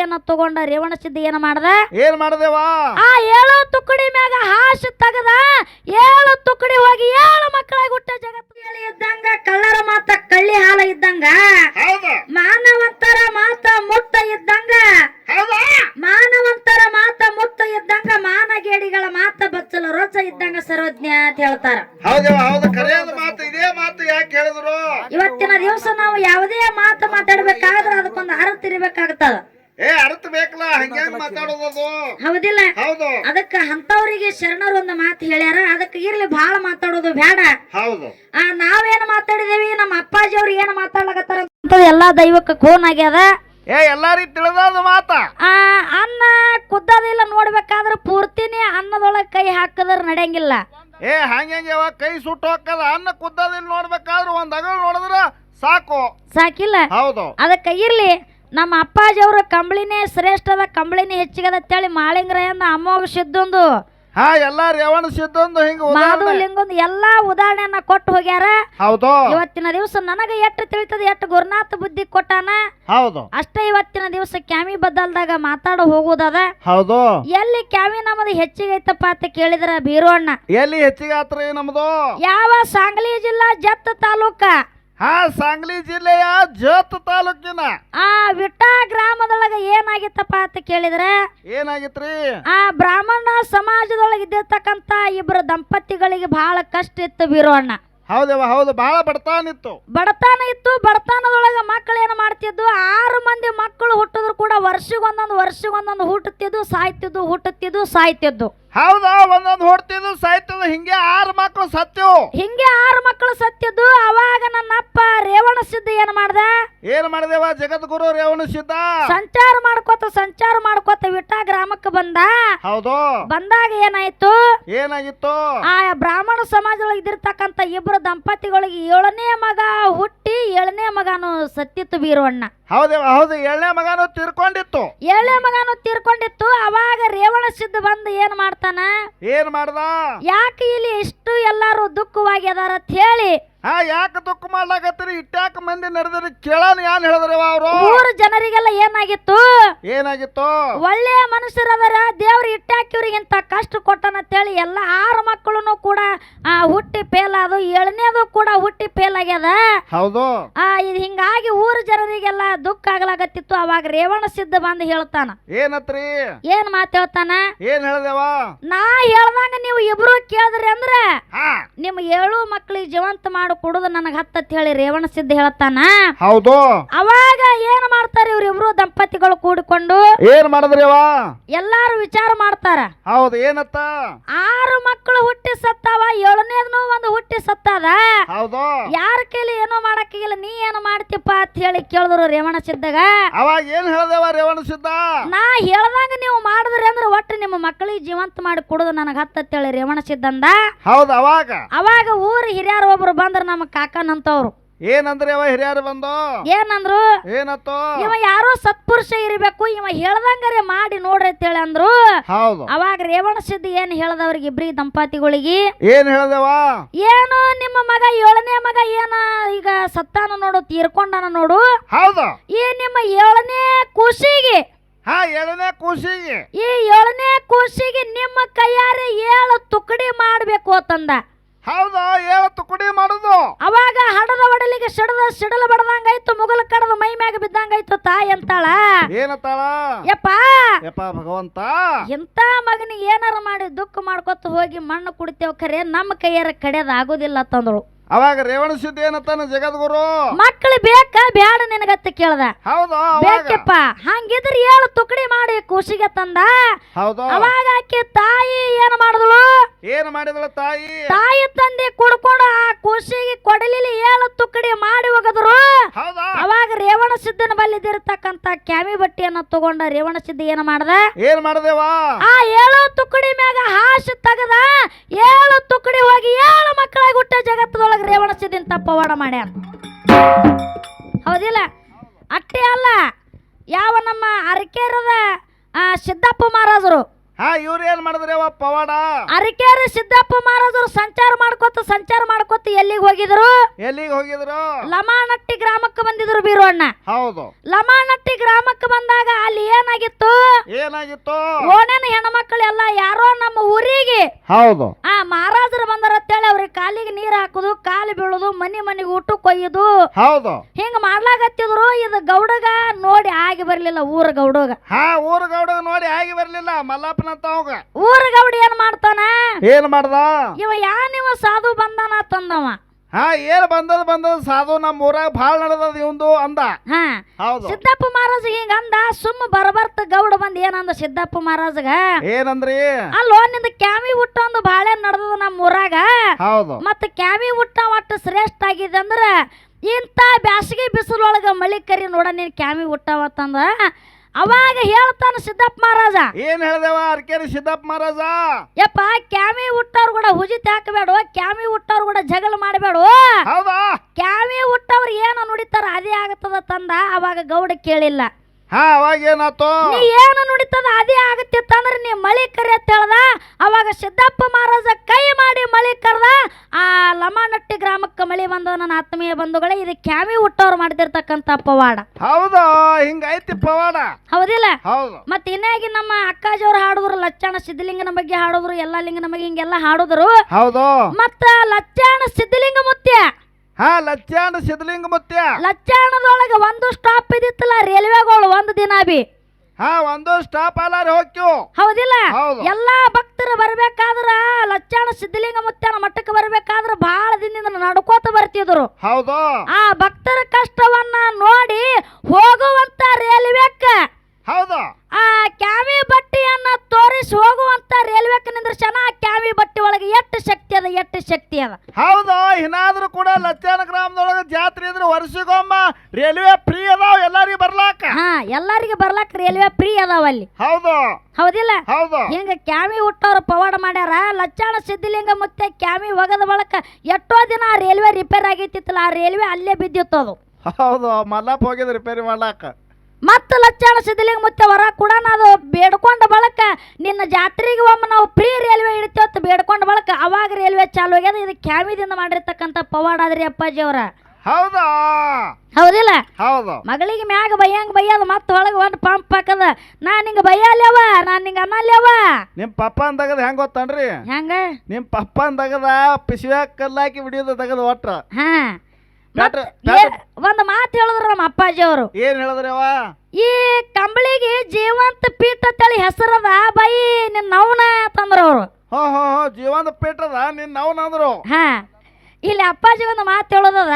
ಬಟ್ಟೆಯನ್ನ ತಗೊಂಡ ರೇವಣ ಸಿದ್ಧ ಏನ ಮಾಡ್ದ? ಏನ್ ಮಾಡದೇವಾ? ಆ ಏಳು ತುಕಡಿ ಮ್ಯಾಗ ಹಾಸ ತಗದ ಏಳು ತುಕಡಿ ಹೋಗಿ ಏಳು ಮಕ್ಕಳ ಗುಟ್ಟ ಜಗತ್ತು. ಹೇಳಿ ಇದ್ದಂಗ ಕಳ್ಳರ ಮಾತ ಕಳ್ಳಿ ಹಾಲ ಇದ್ದಂಗ. ಹೌದು ಮಾನವಂತರ ಮಾತ ಮುತ್ತ ಇದ್ದಂಗ ಹೌದಾ ಮಾನವಂತರ ಮಾತ ಮುತ್ತ ಇದ್ದಂಗ ಮಾನಗೇಡಿಗಳ ಮಾತ ಬಚ್ಚಲ ರೋಚ ಇದ್ದಂಗ ಸರ್ವಜ್ಞ ಅಂತ ಹೇಳ್ತಾರ ಹೌದೇವ ಹೌದು ಕರೆಯದ ಮಾತು ಇದೇ ಮಾತು ಯಾಕೆ ಹೇಳಿದ್ರು ಇವತ್ತಿನ ದಿವಸ ನಾವು ಯಾವುದೇ ಮಾತು ಮಾತಾಡ್ಬೇಕಾದ್ರೆ ಅದಕ್ಕೊಂದು ಅರ್ಥ ಇರಬೇಕಾಗ್ತದ ಏ ಅರ್ಥ ಬೇಕಲ್ಲ ಹಂಗ್ಯಾಂಗ ಮಾತಾಡೋದು ಅದು ಹೌದಿಲ್ಲ ಹೌದು. ಅದಕ್ಕ ಅಂತವ್ರಿಗೆ ಶರಣರು ಒಂದು ಮಾತು ಹೇಳ್ಯಾರ ಅದಕ್ಕೆ ಇರ್ಲಿ ಬಹಳ ಮಾತಾಡೋದು ಬೇಡ ಹೌದು. ಆ ನಾವೇನ್ ಮಾತಾಡಿದೇವಿ? ನಮ್ಮ ಅಪ್ಪಾಜಿ ಅವ್ರು ಏನ್ ಮಾತಾಡ್ಲಾಕತ್ತಾರ ಅಂತ ಎಲ್ಲಾ ದೈವಕ್ಕೆ ಖೂನ್ ಆಗ್ಯದ. ಏ ಎಲ್ಲಾರಿಗೂ ತಿಳಿದಾದ ಮಾತ. ಆ ಅನ್ನ ಕುದ್ದದಿಲ್ಲ ನೋಡ್ಬೇಕಾದ್ರೆ ಪೂರ್ತಿನೇ ಅನ್ನದೊಳಗೆ ಕೈ ಹಾಕಿದ್ರ ನಡೆಯಂಗಿಲ್ಲ. ಏ ಹಂಗ ಕೈ ಸುಟ್ಟು ಹೋಗದ ಅನ್ನ ಕುದ್ದದಿಲ್ಲ ನೋಡ್ಬೇಕಾದ್ರೆ ಒಂದ್ ಅಗಲ್ ನೋಡಿದ್ರ ಸಾಕು. ಸಾಕಿಲ್ಲ? ಹೌದು. ಅದಕ್ಕೆ ಇರ್ಲಿ ನಮ್ಮ ಅಪ್ಪಾಜಿ ಅವರು ಕಂಬಳಿನೇ ಶ್ರೇಷ್ಠದ ಕಂಬಳಿನೇ ಹೆಚ್ಚಿಗದ ಅಂತೇಳಿ ಮಾಳಿಂಗರಾಯಂದ ಅಮೋಘ ಸಿದ್ದೊಂದು ಹಾ ಎಲ್ಲಾ ರೇವಣ ಸಿದ್ಧಂದು ಹಿಂಗ ಲಿಂಗೊಂದು ಎಲ್ಲಾ ಉದಾಹರಣೆಯನ್ನ ಕೊಟ್ಟು ಹೋಗ್ಯಾರ. ಹೌದು. ಇವತ್ತಿನ ದಿವಸ ನನಗ ಎಷ್ಟು ತಿಳಿತದ ಎಷ್ಟು ಗುರುನಾಥ ಬುದ್ಧಿ ಕೊಟ್ಟಾನ. ಹೌದು. ಅಷ್ಟೇ ಇವತ್ತಿನ ದಿವಸ ಕ್ಯಾಮಿ ಬದಲ್ದಾಗ ಮಾತಾಡ ಹೋಗುದದ. ಹೌದು. ಎಲ್ಲಿ ಕ್ಯಾಮಿ ನಮ್ಮದು ಹೆಚ್ಚಿಗೆ ಐತಪ್ಪ ಅಂತ ಕೇಳಿದ್ರ ಬೀರೋಣ್ಣ ಎಲ್ಲಿ ಹೆಚ್ಚಿಗೆ ಆತ್ರಿ ನಮ್ದು ಯಾವ ಸಾಂಗ್ಲಿ ಜಿಲ್ಲಾ ಜತ್ ತಾಲೂಕ. ಹಾ ಸಾಂಗ್ಲಿ ಜಿಲ್ಲೆಯ ಜೋತ್ ತಾಲೂಕಿನ. ಆ ವಿಟ್ಟ ಗ್ರಾಮದೊಳಗ ಏನಾಗಿತ್ತಪ್ಪ ಅಂತ ಕೇಳಿದ್ರೆ? ಏನಾಗಿತ್ರಿ? ಆ ಬ್ರಾಹ್ಮಣ ಸಮಾಜದೊಳಗೆ ಇದ್ದಿರ್ತಕ್ಕಂತ ಇಬ್ಬರು ದಂಪತಿಗಳಿಗೆ ಬಹಳ ಕಷ್ಟ ಇತ್ತು ಬೀರು ಅಣ್ಣ. ಹೌದೇವ ಹೌದು ಬಹಳ ಬಡತಾನಿತ್ತು ಬಡತನ ಇತ್ತು ಬಡತನದೊಳಗ ಮಕ್ಕಳು ಏನು ಮಾಡ್ತಿದ್ದು ಆರು ಮಂದಿ ಮಕ್ಕಳು ಹುಟ್ಟಿದ್ರು ಕೂಡ ವರ್ಷಗೊಂದೊಂದು ವರ್ಷಗೊಂದೊಂದು ಹುಟ್ಟುತ್ತಿದ್ದು ಸಾಯ್ತಿದ್ದು ಹುಟ್ಟುತ್ತಿದ್ದು ಸಾಯ್ತಿದ್ದು. ಹೌದಾ ಒಂದೊಂದು ಹೊಡ್ತಿದ್ದು ಸಾಯ್ತದ ಹಿಂಗೆ ಆರು ಮಕ್ಕಳು ಸತ್ಯವು. ಹಿಂಗೆ ಆರು ಮಕ್ಕಳು ಸತ್ತಿದ್ದು ಅವಾಗ ನನ್ನಪ್ಪ ರೇವಣ ಸಿದ್ಧ ಏನ್ ಮಾಡ್ದ? ಏನ್ ಮಾಡಿದೇವ? ಜಗದ್ಗುರು ರೇವಣ ಸಿದ್ಧ. ಸಂಚಾರ ಮಾಡ್ಕೋತ ಸಂಚಾರ ಮಾಡ್ಕೋತ ವಿಟ್ಟ ಗ್ರಾಮಕ್ಕೆ ಬಂದ. ಹೌದು. ಬಂದಾಗ ಏನಾಯ್ತು? ಏನಾಗಿತ್ತು? ಆ ಬ್ರಾಹ್ಮಣ ಸಮಾಜದೊಳಗೆ ಇದಿರ್ತಕ್ಕಂತ ಇಬ್ರು ದಂಪತಿಗಳಿಗೆ ಏಳನೇ ಮಗ ಹುಟ್ಟಿ ಮಗನು ಸತ್ತಿತ್ತು ಬೀರವಣ್ಣ. ಹೌದು ಹೌದು ಏಳನೇ ಮಗನು ತೀರ್ಕೊಂಡಿತ್ತು. ಏಳನೇ ಮಗನು ತೀರ್ಕೊಂಡಿತ್ತು ಅವಾಗ ರೇವಣ ಸಿದ್ಧ ಬಂದು ಏನ್ ಮಾಡ್ತಾನ? ಏನ್ ಮಾಡ್ದ? ಯಾಕೆ ಇಲ್ಲಿ ಇಷ್ಟು ಎಲ್ಲಾರು ದುಃಖವಾಗಿದಾರ ಅಂತ ಹೇಳಿ ಹಾ ಯಾಕೆ ದುಃಖ ಮಾಡ್ಲಾಕತ್ತೀರಿ? ಇಟ್ಯಾಕ ಮಂದಿ ನಡೆದ್ರಿ? ಕೇಳಾನ ಏನ್ ಹೇಳಿದ್ರವ ಅವರು? ಊರು ಜನರಿಗೆಲ್ಲ ಏನಾಗಿತ್ತು? ಏನಾಗಿತ್ತು? ಒಳ್ಳೆಯ ಮನುಷ್ಯರವರ ದೇವ್ರು ಇಟ್ಟಾಕಿವ್ರಿಗಿಂತ ಕಷ್ಟ ಕೊಟ್ಟನಂತೇಳಿ ಎಲ್ಲ ಆರು ಮಕ್ಕಳು ಕೂಡ ಆ, ಹುಟ್ಟಿ ಫೇಲ್ ಆದು. ಏಳನೇದು ಕೂಡ ಹುಟ್ಟಿ ಫೇಲ್ ಆಗ್ಯದ. ಹೌದು. ಆ ಇದು ಹಿಂಗಾಗಿ ಊರು ಜನರಿಗೆಲ್ಲ ದುಃಖ ಆಗ್ಲಾಗತ್ತಿತ್ತು ಅವಾಗ ರೇವಣ ಸಿದ್ಧ ಬಂದು ಹೇಳ್ತಾನ. ಏನತ್ರಿ? ಏನ್ ಮಾತು ಹೇಳ್ತಾನ? ಏನ್ ಹೇಳ್ದೇವ ನಾ ಹೇಳ್ದಂಗ ನೀವು ಇಬ್ರು ಕೇಳಿದ್ರಿ ಅಂದ್ರೆ ಹಾ. ನಿಮ್ ಏಳು ಮಕ್ಳಿಗೆ ಜೀವಂತ ಮಾಡು ಕೊಡುದು ನನಗೆ ಹತ್ತತ್ ಹೇಳಿ ರೇವಣ ಸಿದ್ಧ ಹೇಳ್ತಾನ. ಹೌದು. ಅವಾಗ ಏನ್ ಮಾಡ್ತಾರೆ ಇವ್ರಿಬ್ರು ದಂಪತಿಗಳು ಕೂಡಿಕೊಂಡು? ಏನ್ ಮಾಡಿದ್ರಿ ಎಲ್ಲಾರು ವಿಚಾರ ಮಾಡ್ತಾರ. ಹೌದು ಏನತ್ತ? ಆರು ಮಕ್ಕಳು ಹುಟ್ಟಿ ಸತ್ತಾವ ಏಳನೇದ್ನು ಒಂದು ಹುಟ್ಟಿ ಸತ್ತಾದ ಹೌದು. ಯಾರ ಕೈಲಿ ಏನೋ ಮಾಡಕ್ಕಿಲ್ಲ ನೀ ಏನು ಮಾಡ್ತೀಯಪ್ಪ ಅಂತ ಹೇಳಿ ಕೇಳಿದ್ರು ರೇವಣ ಸಿದ್ದಾಗ ಅವಾಗ ಏನ್ ಹೇಳ್ದವ ರೇವಣ ಸಿದ್ಧ? ನಾ ಹೇಳ್ದಂಗ ನೀವು ಮಾಡಿದ್ರಿ ಅಂದ್ರೆ ಒಟ್ಟು ನಿಮ್ಮ ಮಕ್ಕಳಿಗೆ ಜೀವಂತ ಮಾಡಿ ಕೊಡುದು ನನಗೆ ಹತ್ತತ್ತೇಳಿ ರೇವಣ ಸಿದ್ದಂದ ಹೌದು ಅವಾಗ? ಅವಾಗ ಊರು ಹಿರಿಯರು ಒಬ್ರು ಬಂದ್ರ ನಮ್ಮ ಕಾಕನಂತವ್ರು. ಏನಂದ್ರಿ ಅವ ಹಿರಿಯರು ಬಂದೋ? ಏನಂದ್ರು? ಏನತ್ತೋ? ಇವ ಯಾರೋ ಸತ್ಪುರುಷ ಇರಬೇಕು ಇವ ಹೇಳ್ದಂಗರೆ ಮಾಡಿ ನೋಡ್ರಿ ಅಂತೇಳಿ ಅಂದ್ರು. ಹೌದು. ಅವಾಗ ರೇವಣ ಸಿದ್ಧ ಏನ್ ಹೇಳ್ದವ್ರಿಗೆ ಇಬ್ರಿ ದಂಪತಿಗಳಿಗೆ? ಏನ್ ಹೇಳ್ದವ? ಏನು ನಿಮ್ಮ ಮಗ ಏಳನೇ ಮಗ ಏನ ಈಗ ಸತ್ತಾನ ನೋಡು ತೀರ್ಕೊಂಡನ ನೋಡು. ಹೌದು. ಈ ನಿಮ್ಮ ಏಳನೇ ಖುಷಿಗೆ ಹಾ ಏಳನೇ ಖುಷಿಗೆ ಈ ಏಳನೇ ಖುಷಿಗೆ ನಿಮ್ಮ ಕೈಯಾರೆ ಏಳು ತುಕಡಿ ಮಾಡ್ಬೇಕು ಅಂತಂದ. ಹೌದು? ಏಳತ್ತು ಕುಡಿ ಮಾಡುದು. ಅವಾಗ ಹಡದ ಒಡಲಿಗೆ ಸಿಡದ ಸಿಡಲ ಬಡದಂಗಾಯ್ತು ಮುಗಲ ಕಡದ ಮೈ ಮ್ಯಾಗ ಬಿದ್ದಂಗಾಯ್ತು ತಾಯಿ ಅಂತಾಳ. ಏನತ್ತಾಳ ಯಪ್ಪ! ಯಪ್ಪ ಭಗವಂತ! ಎಂತ ಮಗನಿಗೆ ಏನಾರ ಮಾಡಿ ದುಃಖ ಮಾಡ್ಕೊತ ಹೋಗಿ ಮಣ್ಣು ಕುಡಿತೇವ್ ಖರೆ ನಮ್ಮ ಕೈಯಾರ ಕಡೆಯದ ಆಗೋದಿಲ್ಲ ತಂದಳು ಅವಾಗ ರೇವಣ ಸಿದ್ಧ ಏನತ್ತಾನ ಜಗದ್ಗುರು? ಮಕ್ಕಳು ಬೇಕಾ ಬ್ಯಾಡ ನಿನಗತ್ತ ಕೇಳ್ದ. ಹೌದು ಬೇಕಪ್ಪ ಹಂಗಿದ್ರ ಏಳು ತುಕಡಿ ಮಾಡಿ ಕೂಸಿಗೆ ತಂದ. ಹೌದು. ಅವಾಗ ಆಕೆ ತಾಯಿ ಏನ್ ಮಾಡಿದಳು? ಏನ್ ಮಾಡಿದಳ ತಾಯಿ? ತಾಯಿ ತಂದೆ ಕುಡ್ಕೊಂಡು ಆ ಖುಷಿಗೆ ಕೊಡಲಿಲ್ಲ ಏಳು ತುಕಡಿ ಮಾಡಿ ಹೋಗದ್ರು ಅವಾಗ ರೇವಣ ಸಿದ್ಧನ ಬಲ್ಲಿದಿರತಕ್ಕಂತ ಕ್ಯಾಮಿ ಬಟ್ಟೆಯನ್ನ ತಗೊಂಡ ರೇವಣ ಸಿದ್ಧ ಏನ್ ಮಾಡ್ದ? ಏನ್ ಮಾಡದೇವಾ ಆ ಏಳು ತುಕಡಿ ಮ್ಯಾಗ ಹಾಸು ತಗದ ಏಳು ತುಕಡಿ ಹೋಗಿ ಏಳು ಮಕ್ಕಳ ಹುಟ್ಟ ಜಗತ್ತದೊಳಗ ರೇವಣ ಸಿದ್ದಿನ ತಪ್ಪವಾಡ ಮಾಡ್ಯಾರ ಹೌದಿಲ್ಲ? ಅಟ್ಟೆ ಅಲ್ಲ. ಯಾವ ನಮ್ಮ ಅರಕೇರದ ಆ, ಸಿದ್ದಪ್ಪ ಮಹಾರಾಜರು. ಹಾ ಇವ್ರ ಏನ್ ಮಾಡಿದ್ರಿ ಅವ ಪವಾಡ? ಅರಿಕೇರಿ ಸಿದ್ದಪ್ಪ ಮಹಾರಾಜರು ಸಂಚಾರ ಮಾಡ್ಕೊತ ಸಂಚಾರ ಮಾಡ್ಕೊತ ಎಲ್ಲಿಗೆ ಹೋಗಿದ್ರು? ಎಲ್ಲಿಗೆ ಹೋಗಿದ್ರು? ಲಮಾನಟ್ಟಿ ಗ್ರಾಮಕ್ಕೆ ಬಂದಿದ್ರು ಬೀರಣ್ಣ. ಹೌದು. ಲಮಾನಟ್ಟಿ ಗ್ರಾಮಕ್ಕೆ ಬಂದಾಗ ಅಲ್ಲಿ ಏನಾಗಿತ್ತು? ಏನಾಗಿತ್ತು? ಓಣೆನ ಹೆಣ್ಮಕ್ಳೆಲ್ಲ ಯಾರೋ ನಮ್ಮ ಊರಿಗೆ ಹೌದು. ಆ ಮಹಾರಾಜರು ಬಂದಾರ ಅಂತೇಳಿ ಅವ್ರಿಗೆ ಕಾಲಿಗೆ ನೀರ್ ಹಾಕುದು ಕಾಲು ಬೀಳುದು ಮನಿ ಮನೆಗೆ ಊಟ ಕೊಯ್ಯುದು. ಹೌದು. ಹಿಂಗ ಮಾಡ್ಲಾಕತ್ತಿದ್ರು ಇದು ಗೌಡಗ ನೋಡಿ ಆಗಿ ಬರ್ಲಿಲ್ಲ ಊರ ಗೌಡಗ. ಹಾ ಊರ ಗೌಡಗ ನೋಡಿ ಆಗಿ ಬರ್ಲಿಲ್ಲ ಮಲ್ಲಪ್ಪನ ಅವಾಗ ಊರ ಗೌಡ ಏನ್ ಮಾಡ್ತಾನ? ಏನ್ ಮಾಡ್ದ? ಇವ ಯಾ ನೀವು ಸಾಧು ಬಂದಾನ ತಂದವ? ಹಾ ಏನ್ ಬಂದದ ಬಂದದ ಸಾಧು ನಮ್ಮ ಊರಾಗ ಭಾಳ ನಡೆದದ ಇವಂದು ಅಂದ. ಹಾ ಹೌದು. ಸಿದ್ದಪ್ಪ ಮಹಾರಾಜ ಹಿಂಗ ಅಂದ ಸುಮ್ಮ ಬರಬರ್ತ ಗೌಡ ಬಂದ್ ಏನಂದ ಸಿದ್ದಪ್ಪ ಮಹಾರಾಜಗ? ಏನಂದ್ರಿ? ಅಲ್ಲೋ ನಿಂದ ಕ್ಯಾಮಿ ಹುಟ್ಟ ಒಂದು ಬಾಳೆ ನಡೆದದ ನಮ್ಮ ಊರಾಗ ಹೌದು. ಮತ್ತ ಕ್ಯಾಮಿ ಹುಟ್ಟ ಒಟ್ಟು ಶ್ರೇಷ್ಠ ಆಗಿದೆ ಅಂದ್ರ ಇಂಥ ಬ್ಯಾಸಿಗೆ ಬಿಸಿಲೊಳಗ ಮಳಿ ಕರಿ ನೋಡ ನೀನ್ ಕ್ಯಾಮಿ ಊಟವತ್ತಂದ ಅವಾಗ ಹೇಳ್ತಾನ ಸಿದ್ದಪ್ಪ ಮಹಾರಾಜ. ಏನ್ ಹೇಳ್ದೇವ ಅರ್ಕೇರಿ ಸಿದ್ದಪ್ಪ ಮಹಾರಾಜ? ಯಪ್ಪ ಕ್ಯಾಮಿ ಹುಟ್ಟವ್ರು ಕೂಡ ಹುಜಿ ಹಾಕಬೇಡ ಕ್ಯಾಮಿ ಹುಟ್ಟವ್ರು ಕೂಡ ಜಗಳ ಮಾಡಬೇಡ. ಹೌದಾ? ಕ್ಯಾಮಿ ಹುಟ್ಟವ್ರು ಏನು ನುಡಿತಾರ ಅದೇ ಆಗತ್ತದ ತಂದ ಅವಾಗ ಗೌಡ ಕೇಳಿಲ್ಲ. ಹಾ ಅವಾಗ ನೀ ಏನು ನುಡಿತದ? ಅದೇ ಆಗತ್ತಿತ್ತಂದ್ರ ನೀ ಮಳಿ ಕರಿ ಅಂತ ಹೇಳ್ದ? ಅವಾಗ ಸಿದ್ದಪ್ಪ ಮಹಾರಾಜ ಕೈ ಮಾಡಿ ಮಳೆ ಕರೆದ. ಆ ಲಮಾನಟ್ಟಿ ಗ್ರಾಮಕ್ಕೆ ಮಳೆ ಬಂದ ನನ್ನ ಆತ್ಮೀಯ ಬಂಧುಗಳೇ ಇದು ಕ್ಯಾಮಿ ಹುಟ್ಟವ್ರು ಮಾಡ್ತಿರ್ತಕ್ಕಂಥ ಪವಾಡ. ಹೌದು? ಹಿಂಗೈತಿ ಪವಾಡ. ಹೌದಿಲ್ಲ? ಹೌದು. ಮತ್ತೆ ಇನ್ನಾಗಿ ನಮ್ಮ ಅಕ್ಕಾಜಿಯವ್ರು ಹಾಡಿದ್ರು ಲಚ್ಚಾಣ ಸಿದ್ಧಲಿಂಗನ ಬಗ್ಗೆ ಹಾಡಿದ್ರು ಎಲ್ಲ ಲಿಂಗನ ಬಗ್ಗೆ ಹಿಂಗೆಲ್ಲ ಹಾಡಿದ್ರು. ಹೌದು. ಮತ್ತ ಲಚ್ಚಾಣ ಸಿದ್ಧಲಿಂಗ ಮುತ್ಯ. ಹಾ ಲಚ್ಚಾಣ ಸಿದ್ಧಲಿಂಗ ಮುತ್ಯ. ಲಚ್ಚಾಣದೊಳಗೆ ಒಂದು ಸ್ಟಾಪ್ ಇದಿತ್ತಲ್ಲ ರೈಲ್ವೆಗಳು ಒಂದು ದಿನ ಬಿ. ಹಾ ಒಂದು ಸ್ಟಾಪ್ ಅಲ್ಲಾರಿ ಹೋಗ್ಯವು ಹೌದಿಲ್ಲ? ಹೌದು. ಎಲ್ಲಾ ಭಕ್ತರು ಬರ್ಬೇಕಾದ್ರ ಲಚ್ಚಾಣ ಸಿದ್ಧಲಿಂಗ ಮುತ್ಯನ ಮಠಕ್ಕೆ ಬರ್ಬೇಕಾದ್ರ ಬಹಳ ದಿನದಿಂದ ನಡ್ಕೋತ ಬರ್ತಿದ್ರು. ಹೌದು. ಆ ಭಕ್ತರ ಕಷ್ಟವನ್ನ ನೋಡಿ ಹೋಗುವಂತ ರೈಲ್ವೆಕ್ಕ ಹೌದು. ಆ ಕ್ಯಾವಿ ಬಟ್ಟಿಯನ್ನ ತೋರಿಸಿ ಹೋಗುವಂತ ರೈಲ್ವೆಕ್ಕ ನಿಂದ್ರಶನ ಆ ಕ್ಯಾವಿ ಬಟ್ಟಿ ಒಳಗೆ ಎಷ್ಟು ಶಕ್ತಿ ಅದ ಎಷ್ಟು ಶಕ್ತಿ ಅದ? ಹೌದು ಇನ್ನಾದ್ರೂ ಕೂಡ ಲಚ್ಚಾನ ಗ್ರಾಮದೊಳಗ ಜಾತ್ರೆ ಇದ್ರೆ ವರ್ಷಗೊಮ್ಮ ರೈಲ್ವೆ ಫ್ರೀ ಅದಾವ ಎಲ್ಲಾರಿಗೂ ಬರ್ಲಾಕ ಹಾ ಎಲ್ಲರಿಗೆ ಬರ್ಲಾಕ ರೈಲ್ವೆ ಫ್ರೀ ಅದಾವ ಅಲ್ಲಿ ಹೌದು ಹೌದಿಲ್ಲ ಹೌದು ಹಿಂಗ ಕ್ಯಾಮಿ ಹುಟ್ಟವ್ರು ಪವಾಡ ಮಾಡ್ಯಾರ. ಲಚ್ಚಾಣ ಸಿದ್ಧಲಿಂಗ ಮತ್ತೆ ಕ್ಯಾಮಿ ಒಗದ ಬಳಕ ಎಷ್ಟೋ ದಿನ ಆ ರೈಲ್ವೆ ರಿಪೇರ್ ಆಗಿತ್ತಿತ್ತಲ್ಲ ಆ ರೈಲ್ವೆ ಅಲ್ಲೇ ಬಿದ್ದಿತ್ತು ಅದು ಹೌದು ಮಲ್ಲಪ್ಪ ಹೋಗಿದ್ ರಿಪೇರಿ ಮಾಡ್ಲಾಕ. ಮತ್ತ ಲಚ್ಚಾಣ ಸಿದ್ಧಲಿಂಗ ಮತ್ತೆ ಹೊರ ಕೂಡ ಅದು ಬೇಡ್ಕೊಂಡ ಬಳಕ ನಿನ್ನ ಜಾತ್ರೆಗೆ ಒಮ್ಮೆ ನಾವು ಫ್ರೀ ರೈಲ್ವೆ ಇಡ್ತೇವತ್ತು ಬೇಡ್ಕೊಂಡ ಬಳಕ ಅವಾಗ ರೈಲ್ವೆ ಚಾಲು ಆಗ್ಯದ. ಇದು ಕ್ಯಾಮಿದಿಂದ ಮಾಡಿರ್ತಕ್ಕಂಥ ಪವಾಡ ಆದ್ರಿ ಅಪ್ಪಾಜಿ ಅವರ. ಹೌದಾ? ಹೌದಿಲ್ಲ? ಹೌದು. ಮಗಳಿಗೆ ಮ್ಯಾಗ ಬೈಯಂಗ ಬೈಯದ ಮತ್ತೆ ಒಳಗೆ ಒಂದು ಪಂಪ್ ಹಾಕದ. ನಾ ನಿಂಗೆ ಬೈಯಲ್ಯವ? ನಾನು ನಿಂಗೆ ಅನ್ನಲ್ಯವ? ನಿಮ್ ಪಪ್ಪ ಅಂತಗದ ಹೆಂಗ್ ಗೊತ್ತನ್ರಿ? ಹೆಂಗ? ನಿಮ್ ಪಪ್ಪ ಅಂತಗದ ಪಿಶವ್ಯಾಗ ಕಲ್ಲಾಕಿ ಬಿಡಿಯೋದು ತಗದ ಒಟ್ರ. ಹಾ. ಏ- ಒಂದು ಮಾತು ಹೇಳಿದ್ರು ನಮ್ಮ ಅಪ್ಪಾಜಿ ಅವರು. ಏನ್ ಹೇಳಿದ್ರಿ ಅವ ಈ ಕಂಬಳಿಗೆ ಜೀವಂತ ಪೀಠ ತಳಿ ಹೆಸರದ ಬೈ ನಿನ್ನ ನವನ ತಂದ್ರ ಅವರು. ಹೋ ಹೋ ಹೋ ಜೀವಂತ ಪೇಟದ ನಿನ್ ನಾವ್ನಂದ್ರು ಹಾ. ಇಲ್ಲಿ ಅಪ್ಪಾಜಿ ಒಂದು ಮಾತು ಹೇಳೋದದ?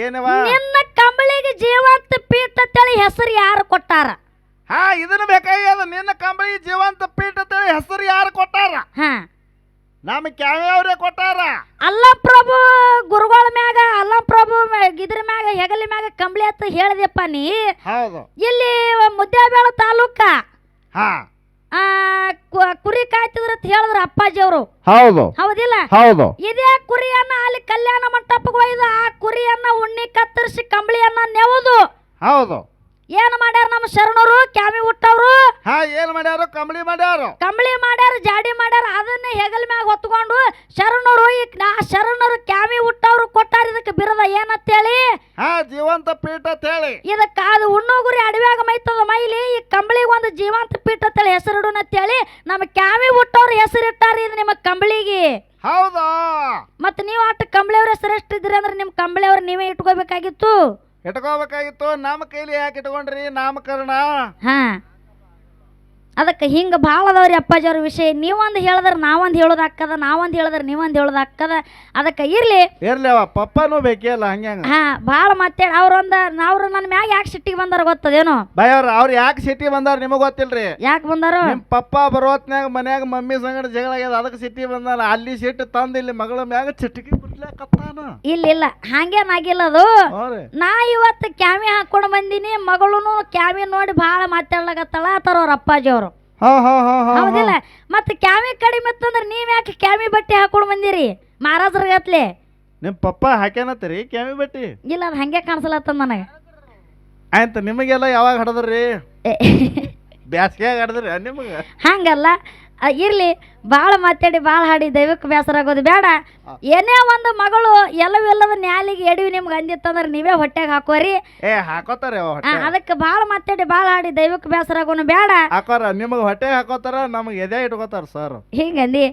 ಏನವ? ನಿನ್ನ ಕಂಬಳಿಗೆ ಜೀವಂತ ಪೀಠ ತಳಿ ಹೆಸರು ಯಾರು ಕೊಟ್ಟಾರ? ಹಾ ಇದನ್ನ ಬೇಕಾಗ್ಯದ ನಿನ್ನ ಕಂಬಳಿ ಜೀವಂತ ಪೀಠ ಅಂತೇಳಿ ಹೆಸರು ಯಾರು ಕೊಟ್ಟಾರ? ಹಾ. ನಮ್ಮ ಕ್ಯಾವ್ಯಾವ್ರೇ ಕೊಟ್ಟಾರ. ಅಲ್ಲ ಪ್ರಭು ಗುರುಗಳ ಮ್ಯಾಗ ಅಲ್ಲ ಪ್ರಭು ಇದ್ರ ಮ್ಯಾಗ ಹೆಗಲಿ ಮ್ಯಾಗ ಕಂಬಳಿ ಅಂತ ಹೇಳಿದೆಪ್ಪ ನೀ. ಹೌದು. ಇಲ್ಲಿ ಮುದ್ದೇಬೇಳ ತಾಲೂಕ ಹಾ. ಕುರಿ ಕಾಯ್ತಿದ್ರ ಅಂತ ಹೇಳಿದ್ರ ಅಪ್ಪಾಜಿ ಅವರು. ಹೌದು. ಹೌದಿಲ್ಲ? ಹೌದು. ಇದೇ ಕುರಿಯನ್ನ ಅಲ್ಲಿ ಕಲ್ಯಾಣ ಮಂಟಪಕ್ಕೆ ಒಯ್ದು ಆ ಕುರಿಯನ್ನ ಉಣ್ಣಿ ಕತ್ತರಿಸಿ ಕಂಬಳಿಯನ್ನ ನೆವುದು. ಹೌದು. ಏನ್ ಮಾಡ್ಯಾರ ನಮ್ಮ ಶರಣರು? ಕ್ಯಾಮಿ ಹುಟ್ಟವ್ರು? ಹಾ ಏನ್ ಮಾಡ್ಯಾರು? ಕಂಬಳಿ ಮಾಡ್ಯಾರು. ಕಂಬಳಿ ಮಾಡ್ಯಾರ ಜಾಡಿ ಮಾಡ್ಯಾರ ಅದನ್ನ ಹೆಗಲ ಮ್ಯಾಗ ಹೊತ್ಕೊಂಡು ಶರಣರು ಈ ನಾ ಶರಣರು ಕ್ಯಾಮಿ ಹುಟ್ಟವ್ರು ಕೊಟ್ಟಾರ ಇದಕ್ಕೆ ಬಿರದ ಏನಂತೇಳಿ? ಹಾ ಜೀವಂತ ಪೀಠ ಅಂತ ಹೇಳಿ ಇದಕ್ಕ ಅದು ಉಣ್ಣುಗುರಿ ಅಡವ್ಯಾಗ ಮೈತದ ಮೈಲಿ ಈ ಕಂಬಳಿಗೆ ಒಂದು ಜೀವಂತ ಪೀಠ ಅಂತೇಳಿ ಹೆಸರಿಡೋಣ ಅಂತೇಳಿ ನಮ್ಮ ಕ್ಯಾಮಿ ಹುಟ್ಟವ್ರು ಹೆಸರಿಟ್ಟಾರ ಇದು ನಿಮ್ಮ ಕಂಬಳಿಗೆ. ಹೌದಾ? ಮತ್ತೆ ನೀವು ಅಟ್ಟು ಕಂಬಳಿಯವ್ರ ಹೆಸರು ಎಷ್ಟಿದ್ರಿ ಅಂದ್ರೆ ನಿಮ್ಮ ಕಂಬಳಿಯವ್ರ ನೀವೇ ಇಟ್ಕೋಬೇಕಾಗಿತ್ತು. ಇಟ್ಕೋಬೇಕಾಗಿತ್ತು ನಮ್ಮ ಕೈಲಿ ಯಾಕೆ ಇಟ್ಕೊಂಡ್ರಿ ನಾಮಕರಣ? ಹಾ. ಅದಕ್ಕೆ ಹಿಂಗೆ ಭಾಳ ಅದಾವ್ರಿ ಅಪ್ಪಾಜಿಯವ್ರ ವಿಷಯ. ನೀವೊಂದು ಹೇಳಿದ್ರೆ ನಾವೊಂದು ಹೇಳೋದಕ್ಕದ ನಾವೊಂದು ಹೇಳಿದ್ರೆ ನೀವೊಂದು ಹೇಳೋದಕ್ಕದ ಅದಕ್ಕೆ ಇರ್ಲಿ. ಅವ ಪಪ್ಪನೂ ಬೇಕೇ ಅಲ್ಲ ಹಂಗೆ ಹಾ ಭಾಳ ಮಾತಾಡಿ ಅವ್ರೊಂದು ಅವ್ರು ನನ್ನ ಮ್ಯಾಗ ಯಾಕೆ ಸಿಟ್ಟಿಗೆ ಬಂದಾರ ಗೊತ್ತದೇನು? ಭಯವ್ರ ಅವ್ರ ಯಾಕೆ ಸಿಟ್ಟಿ ಬಂದಾರ ನಿಮಗೆ ಗೊತ್ತಿಲ್ರಿ? ಯಾಕೆ ಬಂದಾರ? ನಿಮ್ ಪಪ್ಪ ಬರೋತ್ನ್ಯಾಗ ಮನ್ಯಾಗ ಮಮ್ಮಿ ಸಂಗಡ ಜಗಳ ಆಗ್ಯದ ಅದಕ್ಕೆ ಸಿಟ್ಟಿ ಬಂದಾರ. ಅಲ್ಲಿ ಸಿಟ್ಟು ತಂದು ಇಲ್ಲಿ ಮಗಳ ಮ್ಯಾಗ ಸಿಟ್ಟಿಗೆ ಬಿಡ್ಲಾಕತ್ತಾನ ಇಲ್ಲ ಇಲ್ಲ ಹಂಗೇನಾಗಿಲ್ಲ ಅದು? ನಾ ಇವತ್ತು ಕ್ಯಾಮಿ ಹಾಕೊಂಡು ಬಂದಿನಿ ಮಗಳೂ ಕ್ಯಾಮಿ ನೋಡಿ ಭಾಳ ಮಾತಾಡ್ಲಾಗತ್ತಳ ಆತರ ಅವ್ರ ಅಪ್ಪಾಜಿ ಅವರು. ಹೌದಿಲ್ಲ? ಮತ್ತೆ ಕ್ಯಾಮಿ ಕಡಿಮೆ ಇತ್ತಂದ್ರೆ ನೀವ್ ಯಾಕೆ ಕ್ಯಾಮಿ ಬಟ್ಟೆ ಹಾಕೊಂಡು ಬಂದಿರಿ? ಮಹಾರಾಜ್ರಗತ್ಲೆ ನಿಮ್ ಪಪ್ಪ ಹಾಕ್ಯಾನತ್ತರಿ ಕ್ಯಾಮಿ ಬಟ್ಟಿ? ಇಲ್ಲ ಅದು ಹಂಗೆ ಕಾಣಿಸಲತ್ತ ನನಗೆ. ಆಯ್ತು ನಿಮಗೆಲ್ಲ ಯಾವಾಗ ಹಡದ್ರಿ? ಬ್ಯಾಸ್ಗೆ ಹಡದ್ರಿ ನಿಮಗೆ? ಹಂಗಲ್ಲ. ಇರ್ಲಿ ಭಾಳ ಮಾತಾಡಿ ಭಾಳ ಹಾಡಿ ದೈವಕ್ಕೆ ಬೇಸರ ಆಗೋದು ಬೇಡ ಏನೇ ಒಂದು ಮಗಳು ಎಲ್ಲವೆಲ್ಲದ ನ್ಯಾಲಿಗೆ ಎಡವಿ ನಿಮ್ಗೆ ಅಂದಿತ್ತಂದ್ರೆ ನೀವೇ ಹೊಟ್ಟೆಗೆ ಹಾಕೋರಿ. ಏ ಹಾಕೋತಾರೆ ಅದಕ್ಕೆ ಭಾಳ ಮಾತಾಡಿ ಭಾಳ ಹಾಡಿ ದೈವಕ್ಕೆ ಬೇಸರ ಆಗೋನು ಬೇಡ. ಹಾಕೋರ ನಿಮಗೆ ಹೊಟ್ಟೆ ಹಾಕೋತಾರ ನಮಗೆ ಎದೆ ಇಟ್ಕೋತಾರ ಸರ್. ಹಿಂಗಂದಿ?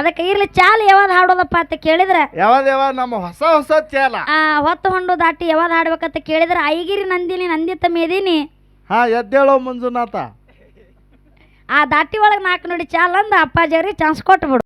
ಅದಕ್ಕೆ ಇರ್ಲಿ ಚಾಲ್ ಯಾವ್ದು ಹಾಡೋದಪ್ಪ ಅಂತ ಕೇಳಿದ್ರೆ. ಯಾವಾಗ ಯಾವಾಗ ನಮ್ಮ ಹೊಸ ಹೊಸ ಚಾಲ. ಆ ಹೊತ್ತು ಹೊಂಡು ದಾಟಿ ಯಾವ್ದು ಹಾಡ್ಬೇಕಂತ ಕೇಳಿದ್ರೆ ಐಗಿರಿ ನಂದಿನಿ ನಂದಿತ ಮೇದಿನಿ ಹಾ ಎದ್ದೇಳೋ ಮಂಜುನಾಥ. ಆ ದಾಟಿ ಒಳಗೆ ನಾಲ್ಕು ನುಡಿ ಚಾಲ್ ಅಂದ ಅಪ್ಪಾಜಿಯವ್ರಿಗೆ ಚಾನ್ಸ್ ಕೊಟ್ಬಿಡು